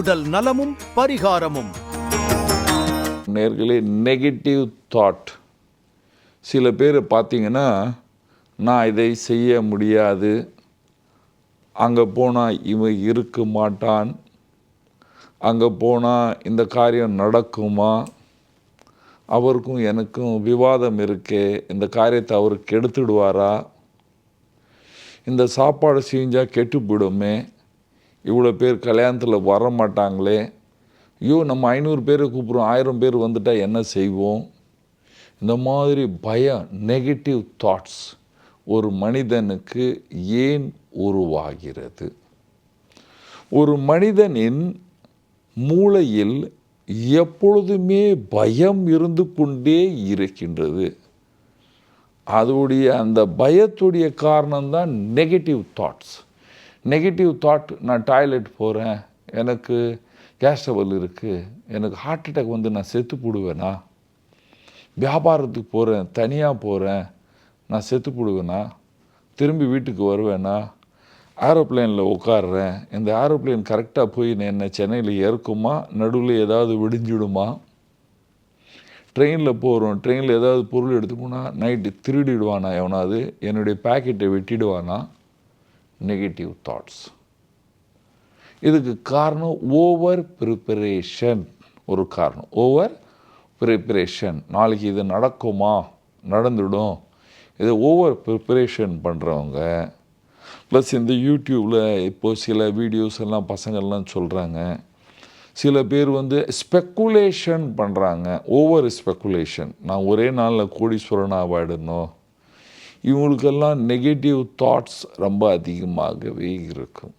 உடல் நலமும் பரிகாரமும். நேர்களே நெகட்டிவ் தாட் சில பேர் பார்த்தீங்கன்னா நான் இதை செய்ய முடியாது. அங்கே போனால் இவன் இருக்க மாட்டான். அங்கே போனால் இந்த காரியம் நடக்குமா? அவருக்கும் எனக்கும் விவாதம் இருக்கே. இந்த காரியத்தை அவர் கெடுத்துடுவாரா? இந்த சாப்பாடு செஞ்சால் கெட்டு போயிடுமே. இவ்வளோ பேர் கல்யாணத்தில் வர மாட்டாங்களே ஐயோ நம்ம ஐநூறு பேரை கூப்பிட்றோம் ஆயிரம் பேர் வந்துட்டால் என்ன செய்வோம்? இந்த மாதிரி பயம் நெகட்டிவ் தாட்ஸ் ஒரு மனிதனுக்கு ஏன் உருவாகிறது? ஒரு மனிதனின் மூளையில் எப்பொழுதுமே பயம் இருந்து கொண்டே இருக்கின்றது. அதோடைய அந்த பயத்துடைய காரணம்தான் நெகட்டிவ் தாட்ஸ் நெகட்டிவ் தாட் நான் டாய்லெட் போகிறேன் எனக்கு கேஸ் ட்ரபிள் இருக்குது எனக்கு ஹார்ட் அட்டாக் வந்து நான் செத்து போடுவேனா? வியாபாரத்துக்கு போகிறேன் தனியாக போகிறேன் நான் செத்து போடுவேனா? திரும்பி வீட்டுக்கு வருவேனா? ஏரோப்ளேனில் உட்காடுறேன் இந்த ஏரோப்ளேன் கரெக்டாக போய் என்னை சென்னையில் இறக்குமா நடுவில் ஏதாவது விடிஞ்சிடுமா? ட்ரெயினில் போகிறோம் ட்ரெயினில் ஏதாவது பொருள் எடுத்து போனால் நைட்டு திருடிடுவானா எவனாவது? என்னுடைய பேக்கெட்டை வெட்டிடுவானா? நெகட்டிவ் தாட்ஸ் இதுக்கு காரணம் ஓவர் ப்ரிப்பரேஷன் ஒரு காரணம். ஓவர் ப்ரிப்பரேஷன் நாளைக்கு இது நடக்குமா? நடந்துடும் இதை ஓவர் ப்ரிப்பரேஷன் பண்ணுறவங்க ப்ளஸ் இந்த யூடியூப்பில் இப்போது சில வீடியோஸ் எல்லாம் பசங்கள்லாம் சொல்கிறாங்க சில பேர் வந்து ஸ்பெக்குலேஷன் பண்ணுறாங்க ஓவர் ஸ்பெக்குலேஷன் நான் ஒரே நாளில் கோடீஸ்வரன் ஆகிடணும் இவங்களுக்கெல்லாம் நெகட்டிவ் தாட்ஸ் ரொம்ப அதிகமாகவே இருக்கும்.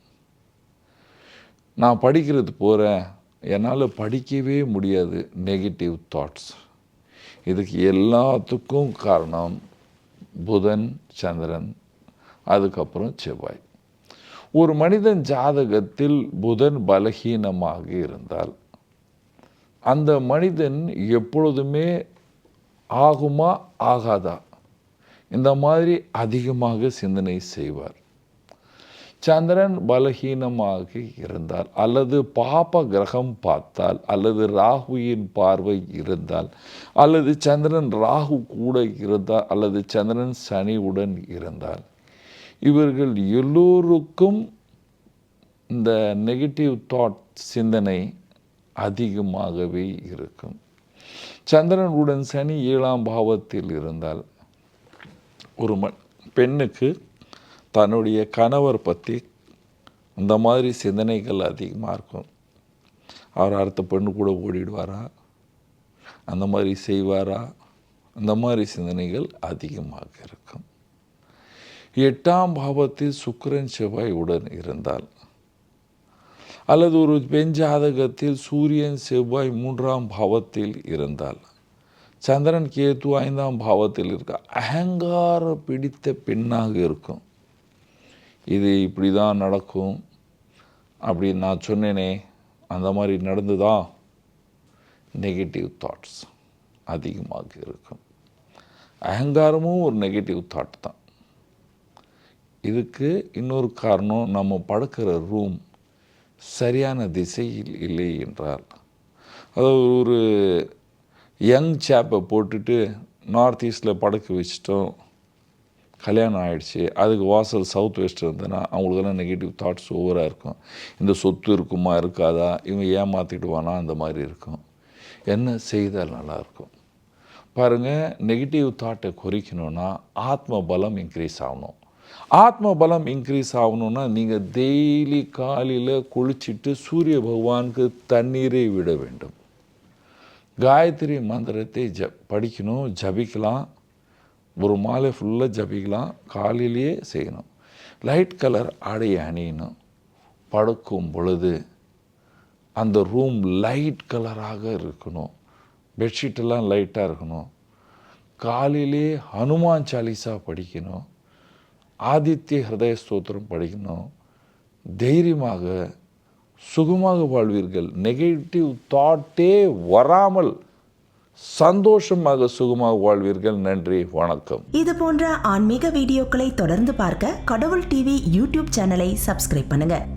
நான் படிக்கிறது போகிறேன் என்னால் படிக்கவே முடியாது நெகட்டிவ் தாட்ஸ் இதுக்கு எல்லாத்துக்கும் காரணம் புதன் சந்திரன் அதுக்கப்புறம் செவ்வாய். ஒரு மனிதன் ஜாதகத்தில் புதன் பலகீனமாக இருந்தால் அந்த மனிதன் எப்பொழுதுமே ஆகுமா ஆகாதா? இந்த மாதிரி அதிகமாக சிந்தனை செய்வார். சந்திரன் பலகீனமாக இருந்தால் அல்லது பாப கிரகம் பார்த்தால் அல்லது ராகுவின் பார்வை இருந்தால் அல்லது சந்திரன் ராகு கூட இருந்தால் அல்லது சந்திரன் சனியுடன் இருந்தால் இவர்கள் எல்லோருக்கும் இந்த நெகட்டிவ் தாட் சிந்தனை அதிகமாகவே இருக்கும். சந்திரனுடன் சனி ஏழாம் பாவத்தில் இருந்தால் ஒரு ம பெண்ணுக்கு தன்னுடைய கணவர் பற்றி இந்த மாதிரி சிந்தனைகள் அதிகமாக இருக்கும். அவர் அடுத்த பெண்ணு கூட ஓடிடுவாரா? அந்த மாதிரி செய்வாரா? அந்த மாதிரி சிந்தனைகள் அதிகமாக இருக்கும். எட்டாம் பாவத்தில் சுக்கரன் செவ்வாய் உடன் இருந்தால் அல்லது ஒரு பெண் ஜாதகத்தில் சூரியன் செவ்வாய் மூன்றாம் பாவத்தில் இருந்தால் சந்திரன் கேத்து ஐந்தாம் பாவத்தில் இருக்க? அகங்கார பிடித்த பெண்ணாக இருக்கும். இது இப்படி தான் நடக்கும். அப்படி நான் சொன்னேனே அந்த மாதிரி நடந்துதா? நெகட்டிவ் தாட்ஸ் அதிகமாக இருக்கும். அகங்காரமும் ஒரு நெகட்டிவ் தாட் தான். இதுக்கு இன்னொரு காரணம் நம்ம படுக்கிற ரூம் சரியான திசையில் இல்லை என்றால். அதாவது ஒரு யங் சேப்பை போட்டுட்டு நார்த் ஈஸ்டில் படுக்க வச்சிட்டோம். கல்யாணம் ஆகிடுச்சு அதுக்கு வாசல் சவுத் வெஸ்ட் இருந்ததுன்னா அவங்களுக்கெல்லாம் நெகட்டிவ் தாட்ஸ் ஓவராக இருக்கும். இந்த சொத்து இருக்குமா இருக்காதா? இவன் ஏமாற்றிடுவானா அந்த மாதிரி இருக்கும். என்ன செய்தால் நல்லாயிருக்கும் பாருங்கள் நெகட்டிவ் தாட்டை குறைக்கணும்னா ஆத்ம பலம் இன்க்ரீஸ் ஆகணும். ஆத்ம பலம் இன்க்ரீஸ் ஆகணும்னா நீங்கள் டெய்லி காலையில் குளிச்சுட்டு சூரிய பகவானுக்கு தண்ணீரை விட வேண்டும். காயத்ரி மந்திரத்தை ஜ படிக்கணும் ஜபிக்கலாம். ஒரு மாலை ஃபுல்லாக ஜபிக்கலாம். காலையிலேயே செய்யணும். லைட் கலர் ஆடையை அணியணும். படுக்கும் பொழுது அந்த ரூம் லைட் கலராக இருக்கணும். பெட்ஷீட்டெல்லாம் லைட்டாக இருக்கணும். காலையிலே ஹனுமான் சாலிசா படிக்கணும். ஆதித்ய ஹிருதய ஸ்தோத்திரம் படிக்கணும். தைரியமாக சுகமாக வாழ்வீர்கள். நெகட்டிவ் தாட்டே வராமல் சந்தோஷமாக சுகமாக வாழ்வீர்கள். நன்றி வணக்கம். இது போன்ற ஆன்மீக வீடியோக்களை தொடர்ந்து பார்க்க கடவுள் டிவி யூடியூப் சேனலை சப்ஸ்கிரைப் பண்ணுங்க.